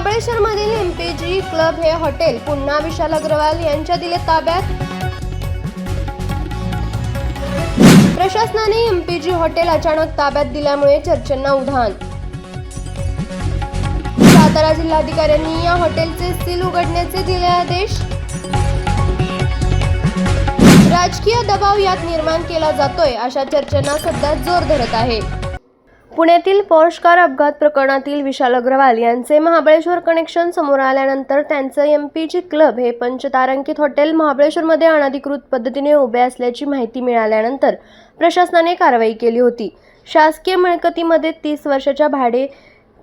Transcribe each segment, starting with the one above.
महाबळेश्वरमधील MPG club हे hotel. पुन्हा विशाल अग्रवाल यांच्या दिले ताब्यात. प्रशासनाने एमपीजी हॉटेल अचानक ताब्यात दिल्यामुळे चर्चांना उधाण. सातारा जिल्हाधिकाऱ्यांनी या हॉटेलचे सील उघडण्याचे दिले आदेश. राजकीय दबाव यात निर्माण केला जातोय अशा चर्चांना सध्या जोर धरत आहे. पुण्यातील पॉश कार अपघात प्रकरणातील विशाल अग्रवाल यांचे महाबळेश्वर कनेक्शन समोर आल्यानंतर त्यांचं एम पी जी क्लब हे पंचतारांकित हॉटेल महाबळेश्वरमध्ये अनधिकृत पद्धतीने उभे असल्याची माहिती मिळाल्यानंतर प्रशासनाने कारवाई केली होती. शासकीय मिळकतीमध्ये तीस वर्षाच्या भाडे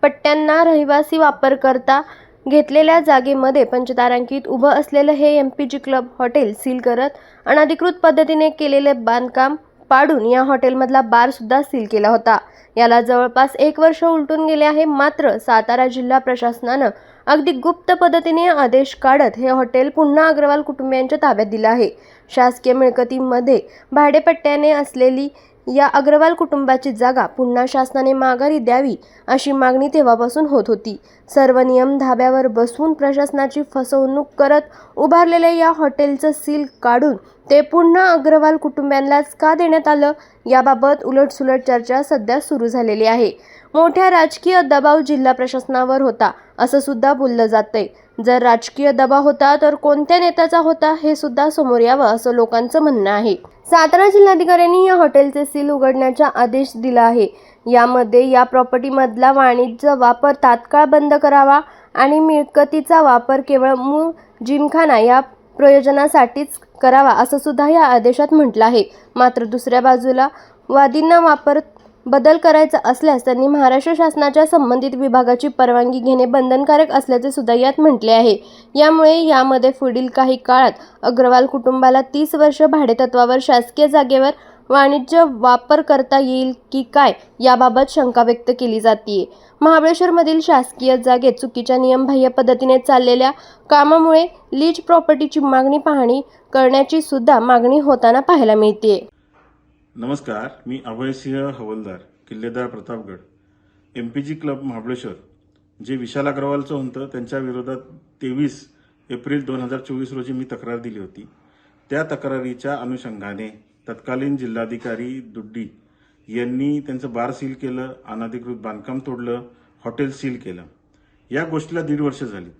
पट्ट्यांना रहिवासी वापरकर्ता घेतलेल्या जागेमध्ये पंचतारांकित उभं असलेलं हे M P G club hotel seal करत अनधिकृत पद्धतीने केलेले बांधकाम पाडून या हॉटेलमधला बार सुद्धा सील केला होता. याला जवळपास एक वर्ष उलटून गेले आहे मात्र सातारा जिल्हा प्रशासनानं अगदी गुप्त पद्धतीने आदेश काढत हे हॉटेल पुन्हा अग्रवाल कुटुंबियांच्या ताब्यात दिलं आहे. शासकीय मिळकतीमध्ये भाडेपट्ट्याने असलेली या अग्रवाल कुटुंबाची जागा पुन्हा शासनाने माघारी द्यावी अशी मागणी तेव्हापासून होत होती. सर्व नियम धाब्यावर बसवून प्रशासनाची फसवणूक करत उभारलेल्या या हॉटेलचं सील काढून ते पुन्हा अग्रवाल कुटुंबियांनाच का देण्यात आलं? याबाबत उलटसुलट चर्चा सध्या सुरू झालेली आहे. मोठ्या राजकीय दबाव जिल्हा प्रशासनावर होता असं सुद्धा बोललं जातंय. जर राजकीय दबाव होता तर कोणत्या नेत्याचा होता हे सुद्धा समोर यावं असं लोकांचं म्हणणं आहे. सातारा जिल्हाधिकाऱ्यांनी या हॉटेलचे सील उघडण्याचा आदेश दिला आहे. यामध्ये या प्रॉपर्टीमधला वाणिज्य वापर तात्काळ बंद करावा आणि मिळकतीचा वापर केवळ मूळ जिमखाना या प्रयोजनासाठीच करावा असं सुद्धा या आदेशात म्हटलं आहे. मात्र दुसऱ्या बाजूला वादींना वापर बदल करायचा असल्यास त्यांनी महाराष्ट्र शासनाच्या संबंधित विभागाची परवानगी घेणे बंधनकारक असल्याचे सुद्धा यात म्हटले आहे. यामुळे यामध्ये पुढील काही काळात अग्रवाल कुटुंबाला तीस वर्ष भाडेतत्वावर शासकीय जागेवर वाणिज्य वापर करता येईल की काय याबाबत शंका व्यक्त केली जाते महाबळेश्वरमधील शासकीय जागेत चुकीच्या नियमबाह्य पद्धतीने चाललेल्या कामामुळे लीज प्रॉपर्टीची मागणी पाहणी करण्याची सुद्धा मागणी होताना पाहायला मिळते नमस्कार मी अभयसिंह हवलदार किल्लेदार Pratapgad. M P G club Mahabaleshwar जे विशाल अग्रवालचं होतं त्यांच्या विरोधात तेवीस एप्रिल दोन हजार चोवीस रोजी मी तक्रार दिली होती. त्या तक्रारीच्या अनुषंगाने तत्कालीन जिल्हाधिकारी दुड्डी यांनी त्यांचं बार सील केलं अनधिकृत बांधकाम तोडलं हॉटेल सील केलं. या गोष्टीला दीड वर्ष झालीत.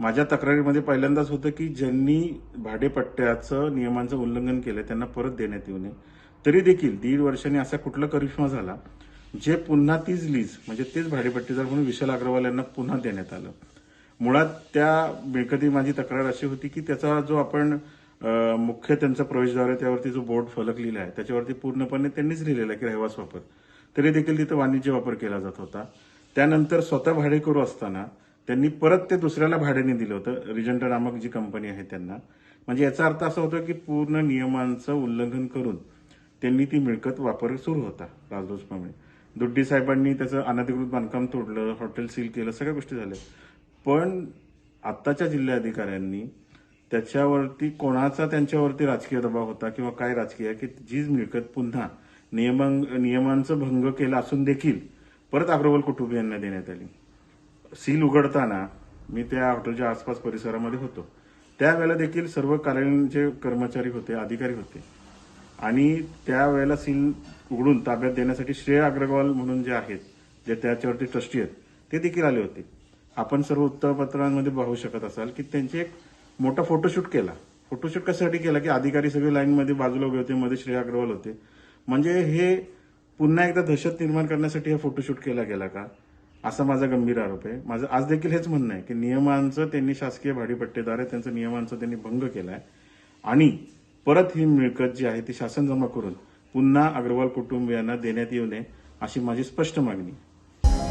माझ्या तक्रारीमध्ये पहिल्यांदाच होतं की ज्यांनी भाडेपट्ट्याचं नियमांचं उल्लंघन केलं त्यांना परत देण्यात येऊ नये. तरी देखील दीड वर्षांनी असा कुठला करिश्मा झाला जे पुन्हा तीच लीज म्हणजे तेच भाडेपट्टीदार म्हणून विशाल अग्रवाल यांना पुन्हा देण्यात आलं. मुळात त्या मिळकती माझी तक्रार अशी होती की त्याचा जो आपण मुख्य त्यांचा प्रवेशद्वार आहे त्यावरती जो बोर्ड फलक लिहिला आहे त्याच्यावरती पूर्णपणे त्यांनीच लिहिलेलं आहे की रहिवास वापर. तरी देखील तिथं वाणिज्य वापर केला जात होता. त्यानंतर स्वतः भाडेकरू असताना त्यांनी परत ते दुसऱ्याला भाड्याने दिलं होतं रिजंट नामक जी कंपनी आहे त्यांना. म्हणजे याचा अर्थ असा होता की पूर्ण नियमांचं उल्लंघन करून त्यांनी ती मिळकत वापर सुरू होता राजदोषप्रमाणे दुड्डी साहेबांनी त्याचं अनधिकृत बांधकाम तोडलं हॉटेल सील केलं सगळ्या गोष्टी झाल्या. पण आत्ताच्या जिल्हाधिकाऱ्यांनी त्याच्यावरती कोणाचा त्यांच्यावरती राजकीय दबाव होता किंवा काय राजकीय की जी मिळकत पुन्हा नियमां नियमांचं भंग केला असून देखील परत अग्रवाल कुटुंबियांना देण्यात आली. सील उघडताना मी त्या हॉटेलच्या आसपास परिसरामध्ये होतो. त्यावेळेला देखील सर्व कार्यालयांचे जे कर्मचारी होते अधिकारी होते. आणि त्यावेळेला सील उघडून ताब्यात देण्यासाठी श्रेय अग्रवाल म्हणून जे आहेत जे त्याच्यावरती ट्रस्टी आहेत ते देखील आले होते. आपण सर्व वृत्तपत्रांमध्ये पाहू शकत असाल की त्यांचे एक मोठा फोटोशूट केला. फोटोशूट कशासाठी केला की अधिकारी सगळे लाईनमध्ये बाजूला उभे होते मध्ये श्रेय अग्रवाल होते. म्हणजे हे पुन्हा एकदा दहशत निर्माण करण्यासाठी हा फोटोशूट केला गेला का? असा माझा गंभीर आरोप आहे. माझं आज देखील हेच म्हणणं आहे की नियमांचं त्यांनी शासकीय भाडीपट्टेदार आहे त्यांचं नियमांचं त्यांनी भंग केलाय. आणि परत ही मिळकत जी आहे ती शासन जमा करून पुन्हा अग्रवाल कुटुंबियांना देण्यात येऊ नये अशी माझी स्पष्ट मागणी.